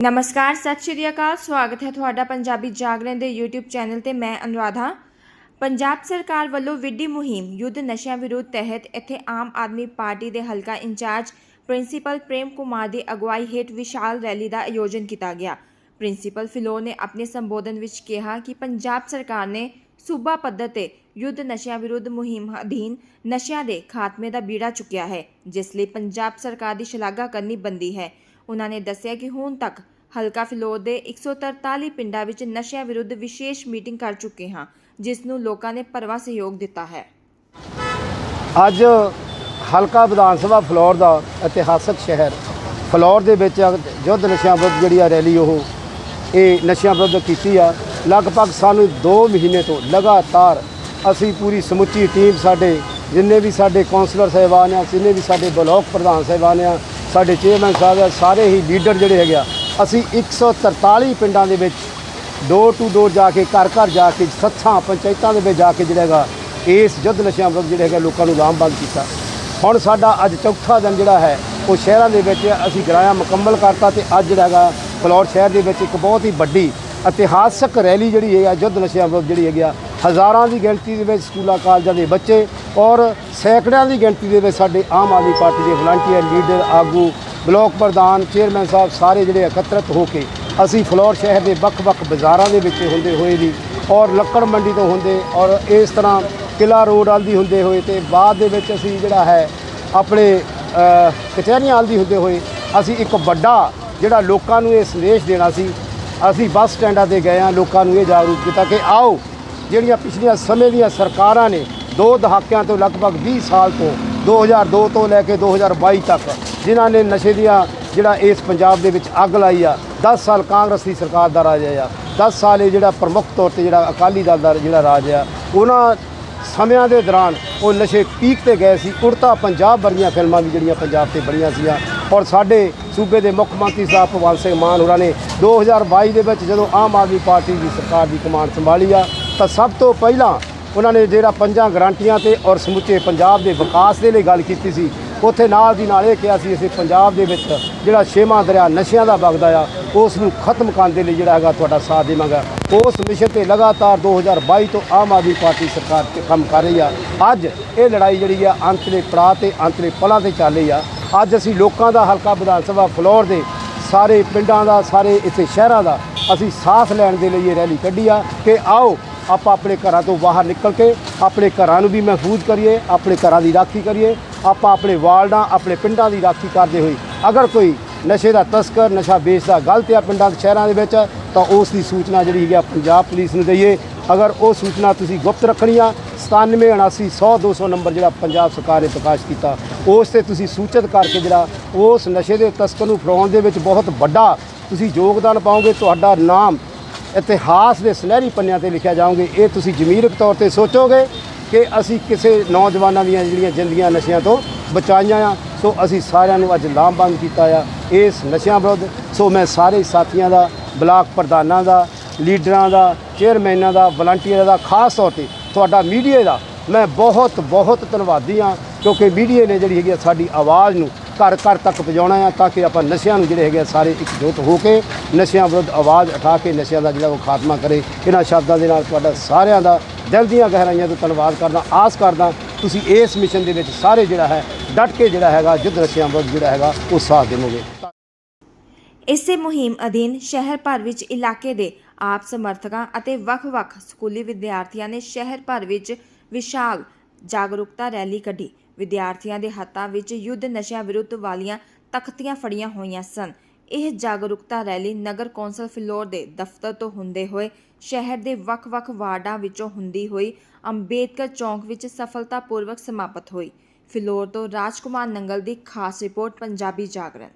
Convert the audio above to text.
ਨਮਸਕਾਰ, ਸਤਿ ਸ਼੍ਰੀ ਅਕਾਲ, ਸਵਾਗਤ ਹੈ ਤੁਹਾਡਾ ਪੰਜਾਬੀ ਜਾਗਰਣ ਦੇ YouTube ਚੈਨਲ ਤੇ ਮੈਂ ਅਨੁਰਾਧਾ। ਪੰਜਾਬ ਸਰਕਾਰ ਵੱਲੋਂ ਵਿੱਢੀ ਮੁਹਿੰਮ, ਯੁੱਧ ਨਸ਼ਿਆਂ ਵਿਰੁੱਧ ਤਹਿਤ ਇੱਥੇ ਆਮ ਆਦਮੀ ਪਾਰਟੀ ਦੇ ਹਲਕਾ ਇੰਚਾਰਜ ਪ੍ਰਿੰਸੀਪਲ ਪ੍ਰੇਮ ਕੁਮਾਰ ਦੀ ਅਗਵਾਈ ਹੇਠ ਵਿਸ਼ਾਲ ਰੈਲੀ ਦਾ ਆਯੋਜਨ ਕੀਤਾ ਗਿਆ। ਪ੍ਰਿੰਸੀਪਲ ਫਿਲੋ ਨੇ ਆਪਣੇ ਸੰਬੋਧਨ ਵਿੱਚ ਕਿਹਾ ਕਿ ਪੰਜਾਬ ਸਰਕਾਰ ਨੇ ਸੂਬਾ ਪੱਧਰ ਤੇ ਯੁੱਧ ਨਸ਼ਿਆਂ ਵਿਰੁੱਧ ਮੁਹਿੰਮ ਅਧੀਨ ਨਸ਼ਿਆਂ ਦੇ ਖਾਤਮੇ ਦਾ ਬੀੜਾ ਚੁੱਕਿਆ ਹੈ, ਜਿਸ ਲਈ ਪੰਜਾਬ ਸਰਕਾਰ ਦੀ ਸ਼ਲਾਘਾ ਕਰਨੀ ਬੰਦੀ ਹੈ। ਉਹਨਾਂ ਨੇ ਦੱਸਿਆ ਕਿ ਹੁਣ ਤੱਕ ਹਲਕਾ ਫਿਲੌਰ ਦੇ 143 ਪਿੰਡਾਂ ਵਿੱਚ ਨਸ਼ਿਆਂ ਵਿਰੁੱਧ ਵਿਸ਼ੇਸ਼ ਮੀਟਿੰਗ ਕਰ ਚੁੱਕੇ ਹਾਂ, ਜਿਸ ਨੂੰ ਲੋਕਾਂ ਨੇ ਭਰਵਾਂ ਸਹਿਯੋਗ ਦਿੱਤਾ ਹੈ। ਅੱਜ ਹਲਕਾ ਵਿਧਾਨ ਸਭਾ ਫਲੋਰ ਦਾ ਇਤਿਹਾਸਕ ਸ਼ਹਿਰ ਫਲੋਰ ਦੇ ਵਿੱਚ ਯੁੱਧ ਨਸ਼ਿਆਂ ਵਿਰੁੱਧ ਜਿਹੜੀ ਆ ਰੈਲੀ ਉਹ ਇਹ ਨਸ਼ਿਆਂ ਵਿਰੁੱਧ ਕੀਤੀ ਆ। ਲਗਭਗ ਸਾਨੂੰ 2 ਮਹੀਨੇ ਤੋਂ ਲਗਾਤਾਰ ਅਸੀਂ ਪੂਰੀ ਸਮੁੱਚੀ ਟੀਮ ਸਾਡੇ, ਜਿੰਨੇ ਵੀ ਸਾਡੇ ਕਾਉਂਸਲਰ ਸਾਹਿਬਾਨ ਆ, ਜਿੰਨੇ ਵੀ ਸਾਡੇ ਬਲਾਕ ਪ੍ਰਧਾਨ ਸਾਹਿਬਾਨ ਆ, ਸਾਡੇ ਚੇਅਰਮੈਨ ਸਾਹਿਬ ਆ, ਸਾਰੇ ਹੀ ਲੀਡਰ ਜਿਹੜੇ ਹੈਗੇ ਆ ਅਸੀਂ 143 ਪਿੰਡਾਂ ਦੇ ਵਿੱਚ ਡੋਰ ਟੂ ਡੋਰ ਜਾ ਕੇ, ਘਰ ਘਰ ਜਾ ਕੇ, ਸੱਥਾਂ, ਪੰਚਾਇਤਾਂ ਦੇ ਵਿੱਚ ਜਾ ਕੇ ਜਿਹੜਾ ਹੈਗਾ, ਇਸ ਯੁੱਧ ਨਸ਼ਿਆਂ ਵਿਰੁੱਧ ਜਿਹੜਾ ਹੈਗਾ, ਲੋਕਾਂ ਨੂੰ ਲਾਮਬੰਦ ਕੀਤਾ। ਹੁਣ ਸਾਡਾ ਅੱਜ ਚੌਥਾ ਦਿਨ ਜਿਹੜਾ ਹੈ, ਉਹ ਸ਼ਹਿਰਾਂ ਦੇ ਵਿੱਚ ਅਸੀਂ ਗਰਾਇਆ ਮੁਕੰਮਲ ਕਰਤਾ ਤੇ ਅੱਜ ਜਿਹੜਾ ਹੈਗਾ, ਫਲੌਰ ਸ਼ਹਿਰ ਦੇ ਵਿੱਚ ਇੱਕ ਬਹੁਤ ਹੀ ਵੱਡੀ ਇਤਿਹਾਸਕ ਰੈਲੀ ਜਿਹੜੀ ਹੈ ਯੁੱਧ ਨਸ਼ਿਆਂ ਵਿਰੁੱਧ ਜਿਹੜੀ ਹੈਗੀ ਆ, ਹਜ਼ਾਰਾਂ ਦੀ ਗਿਣਤੀ ਦੇ ਵਿੱਚ ਸਕੂਲਾਂ, ਕਾਲਜਾਂ ਦੇ ਬੱਚੇ ਔਰ ਸੈਂਕੜਿਆਂ ਦੀ ਗਿਣਤੀ ਦੇ ਵਿੱਚ ਸਾਡੇ ਆਮ ਆਦਮੀ ਪਾਰਟੀ ਦੇ ਵਲੰਟੀਅਰ ਲੀਡਰ ਆਗੂ ਬਲਾਕ ਪ੍ਰਧਾਨ ਚੇਅਰਮੈਨ ਸਾਹਿਬ ਸਾਰੇ ਜਿਹੜੇ ਇਕੱਤਰਤ ਹੋ ਕੇ ਅਸੀਂ ਫਲੋਰ ਸ਼ਹਿਰ ਦੇ ਵੱਖ-ਵੱਖ ਬਾਜ਼ਾਰਾਂ ਦੇ ਵਿੱਚ ਹੁੰਦੇ ਹੋਏ ਵੀ ਔਰ ਲੱਕੜ ਮੰਡੀ ਤੋਂ ਹੁੰਦੇ ਔਰ ਇਸ ਤਰ੍ਹਾਂ ਕਿਲਾ ਰੋਡ ਵਾਲ ਦੀ ਹੁੰਦੇ ਹੋਏ ਤੇ ਬਾਅਦ ਦੇ ਵਿੱਚ ਅਸੀਂ ਜਿਹੜਾ ਹੈ ਆਪਣੇ ਕਚਹਿਰੀਆਂ ਵੱਲ ਦੀ ਹੁੰਦੇ ਹੋਏ ਅਸੀਂ ਇੱਕ ਵੱਡਾ ਜਿਹੜਾ ਲੋਕਾਂ ਨੂੰ ਇਹ ਸੰਦੇਸ਼ ਦੇਣਾ ਸੀ, ਅਸੀਂ ਬੱਸ ਸਟੈਂਡਾਂ ਤੇ ਗਏ ਆ ਲੋਕਾਂ ਨੂੰ ਇਹ ਜਾਗਰੂਕ ਕੀਤਾ ਕਿ ਆਓ ਜਿਹੜੀਆਂ ਪਿਛਲੀਆਂ ਸਮੇਂ ਦੀਆਂ ਸਰਕਾਰਾਂ ਨੇ ਦੋ ਦਹਾਕਿਆਂ ਤੋਂ ਲਗਭਗ 20 ਸਾਲ ਤੋਂ 2002 ਤੋਂ ਲੈ ਕੇ 2022 ਤੱਕ ਜਿਨ੍ਹਾਂ ਨੇ ਨਸ਼ੇ ਦੀਆਂ ਜਿਹੜਾ ਇਸ ਪੰਜਾਬ ਦੇ ਵਿੱਚ ਅੱਗ ਲਾਈ ਆ 10 ਸਾਲ ਕਾਂਗਰਸ ਦੀ ਸਰਕਾਰ ਦਾ ਰਾਜ ਆ। 10 ਸਾਲ ਇਹ ਜਿਹੜਾ ਪ੍ਰਮੁੱਖ ਤੌਰ ਤੇ ਜਿਹੜਾ ਅਕਾਲੀ ਦਲ ਦਾ ਜਿਹੜਾ ਰਾਜ ਆ, ਉਹਨਾਂ ਸਮਿਆਂ ਦੇ ਦੌਰਾਨ ਉਹ ਨਸ਼ੇ ਪੀਕ ਤੇ ਗਏ ਸੀ। ਉੜਤਾ ਪੰਜਾਬ ਵਰਗੀਆਂ ਫਿਲਮਾਂ ਵੀ ਜਿਹੜੀਆਂ ਪੰਜਾਬ ਤੇ ਬਣੀਆਂ ਸੀਆਂ ਔਰ ਸਾਡੇ ਸੂਬੇ ਦੇ ਮੁੱਖ ਮੰਤਰੀ ਸਾਹਿਬ ਭਗਵੰਤ ਸਿੰਘ ਮਾਨ ਹੋਰਾਂ ਨੇ 2022 ਦੇ ਵਿੱਚ ਜਦੋਂ ਆਮ ਆਦਮੀ ਪਾਰਟੀ ਦੀ ਸਰਕਾਰ ਦੀ ਕਮਾਂਡ ਸੰਭਾਲੀ ਆ, ਤਾਂ ਸਭ ਤੋਂ ਪਹਿਲਾਂ ਉਹਨਾਂ ਨੇ ਜਿਹੜਾ ਪੰਜਾਂ ਗਰੰਟੀਆਂ ਤੇ ਔਰ ਸਮੁੱਚੇ ਪੰਜਾਬ ਦੇ ਵਿਕਾਸ ਦੇ ਲਈ ਗੱਲ ਕੀਤੀ ਸੀ, ਉੱਥੇ ਨਾਲ ਦੀ ਨਾਲ ਇਹ ਕਿਹਾ ਸੀ, ਅਸੀਂ ਪੰਜਾਬ ਦੇ ਵਿੱਚ ਜਿਹੜਾ ਛੇਵਾਂ ਦਰਿਆ ਨਸ਼ਿਆਂ ਦਾ ਵਗਦਾ ਆ, ਉਸ ਨੂੰ ਖਤਮ ਕਰਨ ਦੇ ਲਈ ਜਿਹੜਾ ਹੈਗਾ ਤੁਹਾਡਾ ਸਾਥ ਦੇਵਾਂਗਾ। ਉਸ ਮਿਸ਼ਨ ਤੇ ਲਗਾਤਾਰ 2022 ਤੋਂ ਆਮ ਆਦਮੀ ਪਾਰਟੀ ਸਰਕਾਰ ਤੇ ਕੰਮ ਕਰ ਰਹੀ ਆ। ਅੱਜ ਇਹ ਲੜਾਈ ਜਿਹੜੀ ਆ, ਅੰਤਲੇ ਪੜਾਅ ਤੇ ਅੰਤਲੇ ਪਲਾਂ ਤੇ ਚੱਲ ਰਹੀ ਆ। ਅੱਜ ਅਸੀਂ ਲੋਕਾਂ ਦਾ ਹਲਕਾ ਵਿਧਾਨ ਸਭਾ ਫਲੋਰ ਦੇ ਸਾਰੇ ਪਿੰਡਾਂ ਦਾ, ਸਾਰੇ ਇੱਥੇ ਸ਼ਹਿਰਾਂ ਦਾ ਅਸੀਂ ਸਾਥ ਲੈਣ ਦੇ ਲਈ ਇਹ ਰੈਲੀ ਕੱਢੀ ਆ ਕਿ ਆਓ ਆਪਾਂ ਆਪਣੇ ਘਰਾਂ ਤੋਂ ਬਾਹਰ ਨਿਕਲ ਕੇ ਆਪਣੇ ਘਰਾਂ ਨੂੰ ਵੀ ਮਹਿਫੂਜ਼ ਕਰੀਏ, ਆਪਣੇ ਘਰਾਂ ਦੀ ਰਾਖੀ ਕਰੀਏ। ਆਪਾਂ ਆਪਣੇ ਵਾਲਡਾਂ ਆਪਣੇ ਪਿੰਡਾਂ ਦੀ ਰਾਖੀ ਕਰਦੇ ਹੋਏ ਅਗਰ ਕੋਈ ਨਸ਼ੇ ਦਾ ਤਸਕਰ, ਨਸ਼ਾ ਵੇਚਦਾ ਗਲਤ ਆ ਪਿੰਡਾਂ ਸ਼ਹਿਰਾਂ ਦੇ ਵਿੱਚ, ਤਾਂ ਉਸ ਦੀ ਸੂਚਨਾ ਜਿਹੜੀ ਹੈਗੀ ਆ ਪੰਜਾਬ ਪੁਲਿਸ ਨੂੰ ਦਈਏ। ਅਗਰ ਉਹ ਸੂਚਨਾ ਤੁਸੀਂ ਗੁਪਤ ਰੱਖਣੀ ਆ 97 79 100 200 ਨੰਬਰ ਜਿਹੜਾ ਪੰਜਾਬ ਸਰਕਾਰ ਨੇ ਪ੍ਰਕਾਸ਼ ਕੀਤਾ, ਉਸ ਤੇ ਤੁਸੀਂ ਸੂਚਿਤ ਕਰਕੇ ਜਿਹੜਾ ਉਸ ਨਸ਼ੇ ਦੇ ਤਸਕਰ ਨੂੰ ਫੜਾਉਣ ਦੇ ਵਿੱਚ ਬਹੁਤ ਵੱਡਾ ਤੁਸੀਂ ਯੋਗਦਾਨ ਪਾਓਗੇ। ਤੁਹਾਡਾ ਨਾਮ ਇਤਿਹਾਸ ਦੇ ਸੁਨਹਿਰੀ ਪੰਨਿਆਂ ਤੇ ਲਿਖਿਆ ਜਾਓਗੇ ਇਹ ਤੁਸੀਂ ਜ਼ਮੀਰਕ ਤੌਰ ਤੇ ਸੋਚੋਗੇ ਕਿ ਅਸੀਂ ਕਿਸੇ ਨੌਜਵਾਨਾਂ ਦੀਆਂ ਜਿਹੜੀਆਂ ਜ਼ਿੰਦਗੀਆਂ ਨਸ਼ਿਆਂ ਤੋਂ ਬਚਾਈਆਂ ਆ, ਸੋ ਅਸੀਂ ਸਾਰਿਆਂ ਨੂੰ ਅੱਜ ਲਾਮਬੰਦ ਕੀਤਾ ਆ ਇਸ ਨਸ਼ਿਆਂ ਵਿਰੁੱਧ। ਸੋ ਮੈਂ ਸਾਰੇ ਸਾਥੀਆਂ ਦਾ, ਬਲਾਕ ਪ੍ਰਧਾਨਾਂ ਦਾ, ਲੀਡਰਾਂ ਦਾ, ਚੇਅਰਮੈਨਾਂ ਦਾ, ਵਲੰਟੀਅਰਾਂ ਦਾ, ਖਾਸ ਤੌਰ ਤੇ ਤੁਹਾਡਾ ਮੀਡੀਆ ਦਾ ਮੈਂ ਬਹੁਤ ਬਹੁਤ ਧੰਨਵਾਦੀ ਹਾਂ, ਕਿਉਂਕਿ ਮੀਡੀਆ ਨੇ ਜਿਹੜੀ ਹੈਗੀ ਆ ਸਾਡੀ ਆਵਾਜ਼ ਨੂੰ ਘਰ ਘਰ ਤੱਕ ਪਹੁੰਚਾਉਣਾ ਆ ਤਾਂ ਕਿ ਆਪਾਂ ਨਸ਼ਿਆਂ ਨੂੰ ਜਿਹੜੇ ਹੈਗੇ ਆ ਸਾਰੇ ਇਕਜੁੱਟ ਹੋ ਕੇ ਨਸ਼ਿਆਂ ਵਿਰੁੱਧ ਆਵਾਜ਼ ਉਠਾ ਕੇ ਨਸ਼ਿਆਂ ਦਾ ਜਿਹੜਾ ਉਹ ਖਾਤਮਾ ਕਰੇ। ਇਹਨਾਂ ਸ਼ਬਦਾਂ ਦੇ ਨਾਲ ਤੁਹਾਡਾ ਸਾਰਿਆਂ ਦਾ ਦਿਲ ਦੀਆਂ ਗਹਿਰਾਈਆਂ ਤੋਂ ਧੰਨਵਾਦ ਕਰਦਾ, ਆਸ ਕਰਦਾ, ਤੁਸੀਂ ਇਸ ਮਿਸ਼ਨ ਦੇ ਵਿੱਚ ਸਾਰੇ ਜਿਹੜਾ ਹੈ, ਡਟ ਕੇ ਜਿਹੜਾ ਹੈਗਾ, ਯੁੱਧ ਨਸ਼ਿਆਂ ਵਿਰੁੱਧ ਜਿਹੜਾ ਹੈਗਾ, ਉਹ ਸਾਥ ਦੇਵੋਗੇ। ਇਸੇ ਮੁਹਿੰਮ ਅਧੀਨ ਸ਼ਹਿਰ ਭਰ ਵਿੱਚ ਇਲਾਕੇ ਦੇ ਆਪ ਸਮਰਥਕਾਂ ਅਤੇ ਵੱਖ-ਵੱਖ ਸਕੂਲੀ ਵਿਦਿਆਰਥੀਆਂ ਨੇ ਸ਼ਹਿਰ ਭਰ ਵਿੱਚ ਵਿਸ਼ਾਲ ਜਾਗਰੂਕਤਾ ਰੈਲੀ ਕੱਢੀ। ਵਿਦਿਆਰਥੀਆਂ ਦੇ ਹੱਥਾਂ ਵਿੱਚ ਯੁੱਧ ਨਸ਼ਿਆਂ ਵਿਰੁੱਧ ਵਾਲੀਆਂ ਤਖਤੀਆਂ ਫੜੀਆਂ ਹੋਈਆਂ ਸਨ। ਇਹ ਜਾਗਰੂਕਤਾ ਰੈਲੀ ਨਗਰ ਕੌਂਸਲ ਫਿਲੌਰ ਦੇ ਦਫ਼ਤਰ ਤੋਂ ਹੁੰਦੇ ਹੋਏ ਸ਼ਹਿਰ ਦੇ ਵੱਖ-ਵੱਖ ਵਾਰਡਾਂ ਵਿੱਚੋਂ ਹੁੰਦੀ ਹੋਈ ਅੰਬੇਦਕਰ ਚੌਂਕ ਵਿੱਚ ਸਫਲਤਾਪੂਰਵਕ ਸਮਾਪਤ ਹੋਈ। ਫਿਲੌਰ ਤੋਂ ਰਾਜਕੁਮਾਰ ਨੰਗਲ ਦੀ ਖਾਸ ਰਿਪੋਰਟ, ਪੰਜਾਬੀ ਜਾਗਰਣ।